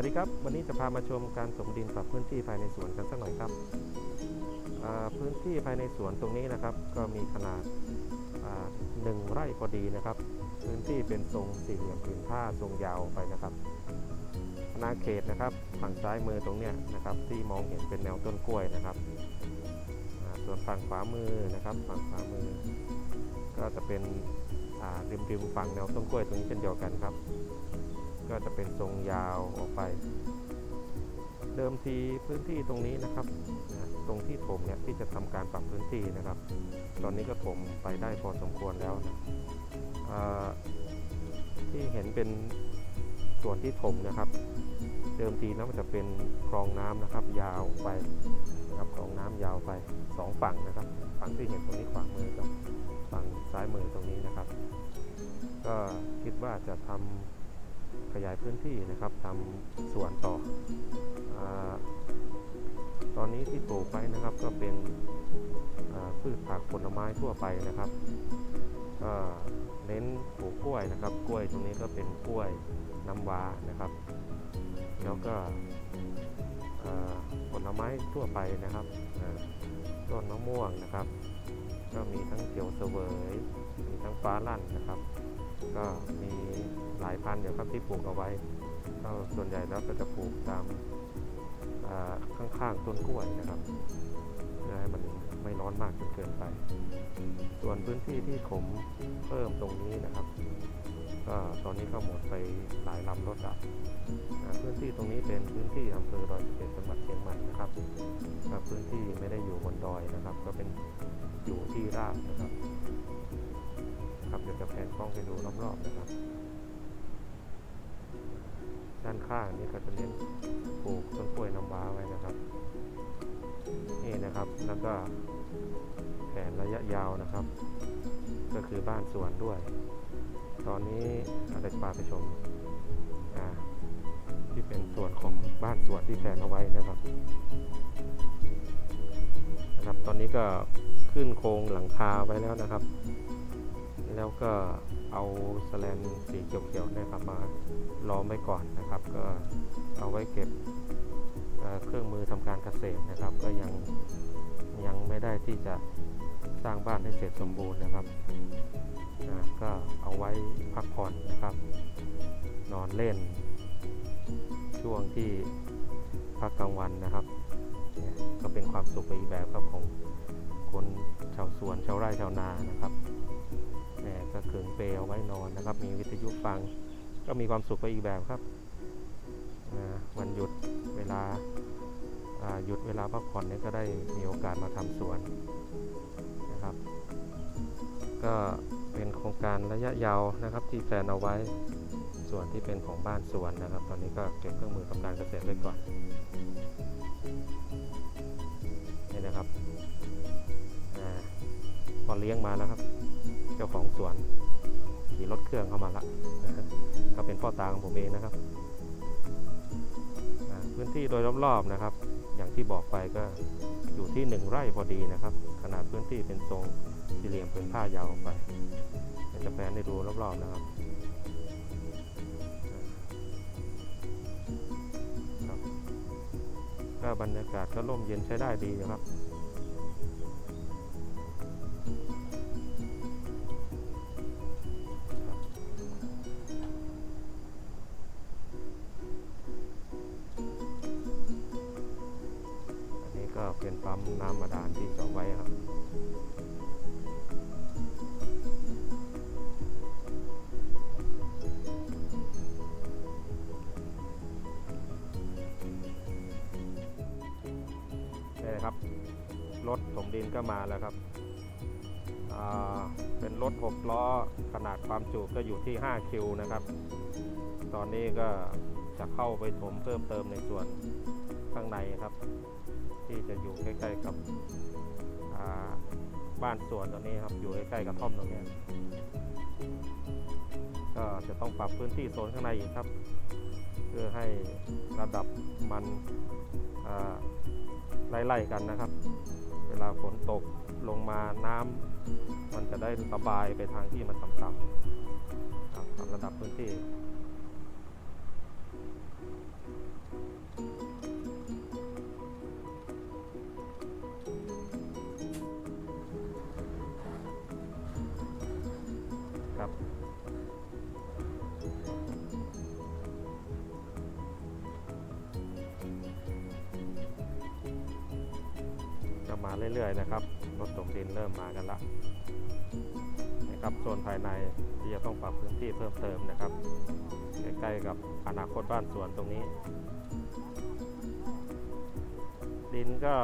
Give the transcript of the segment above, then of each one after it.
วัสดีครับ วันนี้จะพามาชมการถมดินปรับพื้นที่ภายในสวนกันสักหน่อยครับพื้นที่ภายในสวนตรงนี้นะครับ ก็มีขนาดาหนึ่งไร่พอดีนะครับ พื้นที่เป็นทรงสี่เหลี่ยมผืนผ้าทรงยาวไปนะครับอาณาเขตนะครับฝั่งซ้ายมือตรงเนี้ยนะครับ ที่มองเห็นเป็นแนวต้นกล้วยนะครับส่วนฝั่งขวามือนะครับ ฝั่งขวามือ ก็จะเป็นริมริมฝั่งแนวต้นกล้วยตรงนี้เช่นเดียวกันครับ ก็จะเป็นทรงยาวออกไป เดิมทีพื้นที่ตรงนี้นะครับนะตรงที่ถมเนี่ยที่จะทำการปรับพื้นที่นะครับ ตอนนี้ก็ถมไปได้พอสมควรแล้วนะที่เห็นเป็นส่วนที่ถมนะครับ เดิมทีนะมันจะเป็นคลองน้ำนะครับ ยาวไปนะครับคลองน้ำยาวไปสองฝั่งนะครับ ฝั่งที่เห็นตรงนี้ขวามือกับฝั่งซ้ายมือตรงนี้นะครับ ก็คิดว่าจะทำข ยายพื้นที่นะครับทำสวนต่ออตอนนี้ที่ปลูกไว้นะครับก็เป็นพืชผักผลไม้ทั่วไปนะครับก็เน้นปลูกกล้วยนะครับ กล้วยตรงนี้ก็เป็นกล้วยน้ำว้านะครับ แล้วก็ผลไม้ทั่วไปนะครับต้นมะม่วงนะครับ ก็มีทั้งเขียวเสวย มีทั้งฟ้าลั่นนะครับ ก็มี หลายพันธุ์เดี๋ยวครับที่ปลูกเอาไว้ก็ส่วนใหญ่แล้วก็จะปลูกตามข้างๆต้นกล้วยนะครับเพื่อให้มันไม่ร้อนมากจนเกินไป ส่วนพื้นที่ที่ผมเพิ่มตรงนี้นะครับ ก็ตอนนี้ก็หมดไปหลายลำรถอะพื้นที่ตรงนี้เป็นพื้นที่อำเภอดอยสะเก็ดจังหวัดเชียงใหม่นะครับพื้นที่ไม่ได้อยู่บนดอยนะครับ ก็เป็นอยู่ที่ราบนะครับ ครับเดี๋ยวจะแผนกล้องให้ดูรอบๆนะครับ ด้านข้างนี่ก็จะเน้นปลูกต้นกล้วยน้ำว้าไว้นะครับ นี่นะครับแล้วก็แผนระยะยาวนะครับ ก็คือบ้านสวนด้วย ตอนนี้อาจจะพาไปชมที่เป็นส่วนของบ้านสวนที่แผนเอาไว้นะครับนะครับ ตอนนี้ก็ขึ้นโครงหลังคาไว้แล้วนะครับ แล้วก็ เอาสแลนสีเขียวๆนะครับมาล้อมไว้ก่อนนะครับ ก็เอาไว้เก็บเเครื่องมือทำการเกษตรนะครับ ก็ยังยังไม่ได้ที่จะสร้างบ้านให้เสร็จสมบูรณ์นะครับก็เอาไว้พักผ่อนนะครับ นอนเล่น ช่วงที่พักกลางวันนะครับ ก็เป็นความสุขไปอีกแบบครับของคนชาวสวนชาวไร่ชาวนานะครับ แหม่ก็ขึงเปลเอาไว้นอนนะครับ มีวิทยุฟัง ก็มีความสุขไปอีกแบบครับวันหยุดเวลาหยุดเวลาพักผ่อนเนี่ยก็ได้มีโอกาสมาทำสวนนะครับ ก็เป็นโครงการระยะยาวนะครับ ที่แฟนเอาไว้ส่วนที่เป็นของบ้านสวนนะครับ ตอนนี้ก็เก็บเครื่องมือทำการเกษตรไว้ก่อนนี่นะครับอาพอเลี้ยงมาแล้วครับ เจ้าของสวนขี่รถเครื่องเข้ามาละก็เป็นพ่อตาของผมเองนะครับ พื้นที่โดยรอบๆนะครับ อย่างที่บอกไปก็อยู่ที่หนึ่งไร่พอดีนะครับ ขนาดพื้นที่เป็นทรงสี่เหลี่ยมผืนผ้ายาวออกไปจะแพนให้ดูรอบๆนะครับก็บรรยากาศก็ร่มเย็นใช้ได้ดีนะครับ ก็เป็นปั๊มน้ำบาดาลที่จาะไว้ครับนี่นะครับ รถถมดินก็มาแล้วครับ เป็นรถ 6 ล้อขนาดความจุก็อยู่ที่ 5 คิวนะครับ ตอนนี้ก็จะเข้าไปถมเพิ่มเติมในส่วนข้างในครับ ที่จะอยู่ใกล้ๆกับบ้านสวนตรงนี้ครับอยู่ใกล้ๆกับท่อมตรงนี้ก็จะต้องปรับพื้นที่โซนข้างในอีกครับ เพื่อให้ระดับมันไล่ๆกันนะครับ เวลาฝนตกลงมาน้ำมันจะได้ระบายไปทางที่มันต่ำๆครับระดับพื้นที่ ครับก็มาเรื่อยๆนะครับรถตกดินเริ่มมากันละนะครับโซนภายในที่จะต้องปรับพื้นที่เพิ่มเติมนะครับใกล้ๆกับอนาคตบ้านสวนตรงนี้ ดินก็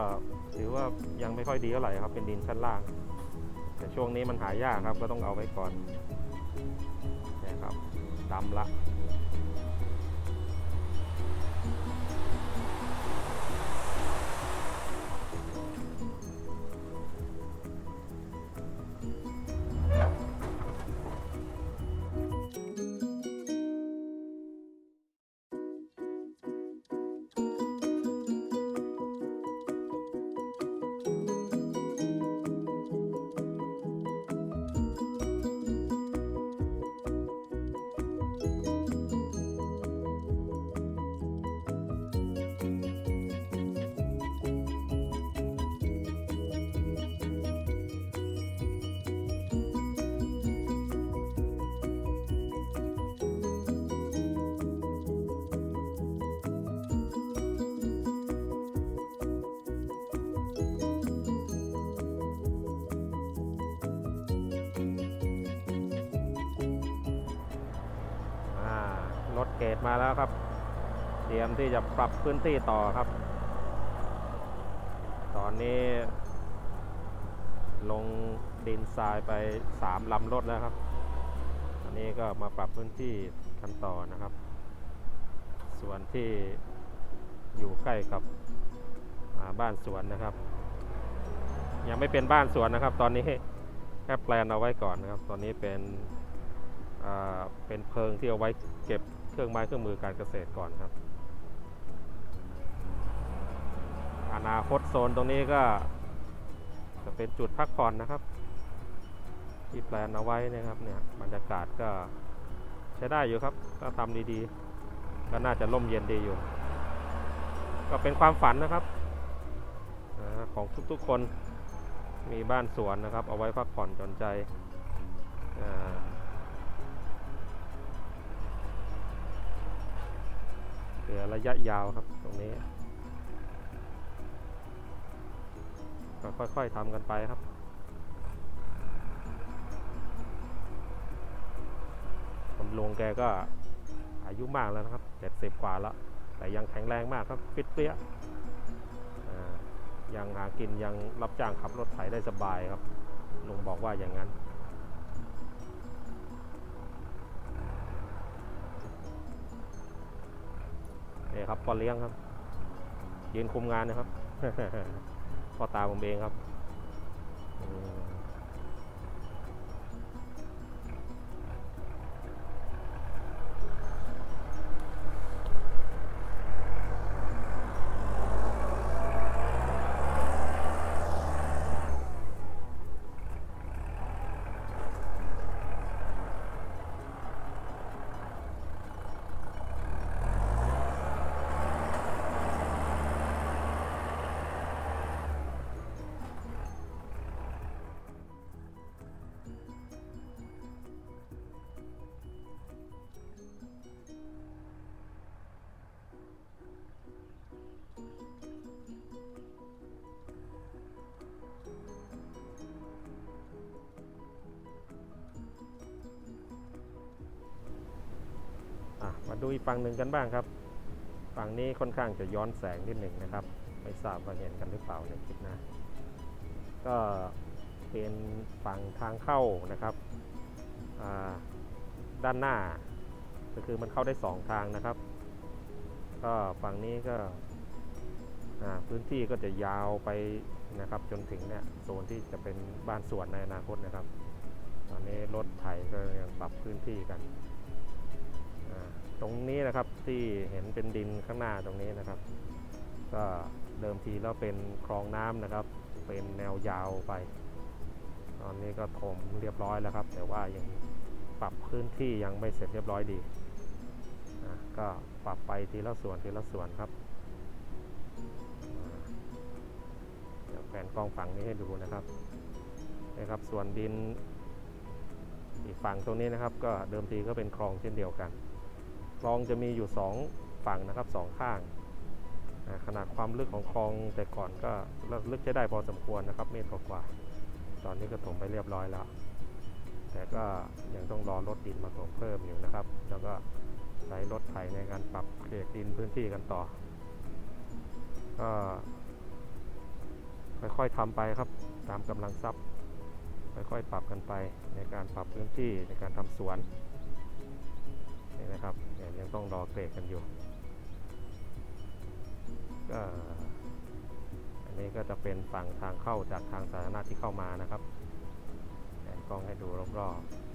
ถือว่ายังไม่ค่อยดีเท่าไหร่ครับเป็นดินชั้นล่าง แต่ช่วงนี้มันหายากครับก็ต้องเอาไว้ก่อน ดำละ ตมาแล้วครับ เตรียมที่จะปรับพื้นที่ต่อครับ ตอนนี้ ลงดินทรายไปสามลำรถแล้วครับอันนี้ก็มาปรับพื้นที่กันต่อนะครับ ส่วนที่อยู่ใกล้กับบ้านสวนนะครับ ยังไม่เป็นบ้านสวนนะครับ ตอนนี้แค่แปลนเอาไว้ก่อนนะครับ ตอนนี้เป็นเป็นเพิงที่เอาไว้เก็บ เครื่องไม้เครื่องมือการเกษตรก่อนครับ อนาคตโซนตรงนี้ก็ จะเป็นจุดพักผ่อนนะครับ ที่แปลนเอาไว้นะครับเนี่ยบรรยากาศก็ใช้ได้อยู่ครับ ถ้าทำดีๆ ก็น่าจะร่มเย็นดีอยู่ ก็เป็นความฝันนะครับของทุกๆคนมีบ้านสวนนะครับ เอาไว้พักผ่อนหย่อนใจอ่า ระยะยาวครับตรงนี้ก็ค่อยๆทำกันไปครับคุณลุงแกก็อายุมากแล้วนะครับเจ็ดสิบกว่าแล้ว แต่ยังแข็งแรงมากครับฟิตเปรี้ยยังหากินยังรับจ้างขับรถไถได้สบายครับลุงบอกว่าอย่างนั้น นี่ครับพ่อเลี้ยงครับ ยืนคุมงานนะครับพ่อตาผมเองครับ มาดูอีกฝั่งหนึ่งกันบ้างครับ ฝั่งนี้ค่อนข้างจะย้อนแสงนิดหนึ่งนะครับ ไม่ทราบว่าเห็นกันหรือเปล่าในคลิปนะ ก็เป็นฝั่งทางเข้านะครับด้านหน้า ก็คือมันเข้าได้สองทางนะครับ ก็ฝั่งนี้ก็พื้นที่ก็จะยาวไปนะครับ จนถึงเนี่ยโซนที่จะเป็นบ้านสวนในอนาคตนะครับ ตอนนี้รถไถก็ยังปรับพื้นที่กัน ตรงนี้นะครับที่เห็นเป็นดินข้างหน้าตรงนี้นะครับ ก็เดิมทีแล้วเป็นคลองน้ำนะครับ เป็นแนวยาวไป ตอนนี้ก็ถมเรียบร้อยแล้วครับ แต่ว่ายังปรับพื้นที่ยังไม่เสร็จเรียบร้อยดีก็ปรับไปทีละส่วนทีละส่วนครับเดี๋ยวแผนกล้องฝั่งนี้ให้ดูนะครับนะครับส่วนดินอีกฝั่งตรงนี้นะครับ ก็เดิมทีก็เป็นคลองเช่นเดียวกัน คลองจะมีอยู่สองฝั่งนะครับสองข้าง ขนาดความลึกของคลองแต่ก่อนก็ลึกจะได้พอสมควรนะครับเมตรกว่าตอนนี้ก็ถมไปเรียบร้อยแล้ว แต่ก็ยังต้องรอรถดินมาถมเพิ่มอยู่นะครับ แล้วก็ใช้รถไถในการปรับเขตดินพื้นที่กันต่อก็ค่อยๆทำไปครับตามกำลังทรัพย์ค่อยๆปรับกันไปในการปรับพื้นที่ในการทำสวน นะครับยังต้องรอเกรดกันอยู่ก็อันนี้ก็จะเป็นฝั่งทางเข้าจากทางสาธารณะที่เข้ามานะครับแอนกล้องให้ดูรอบๆ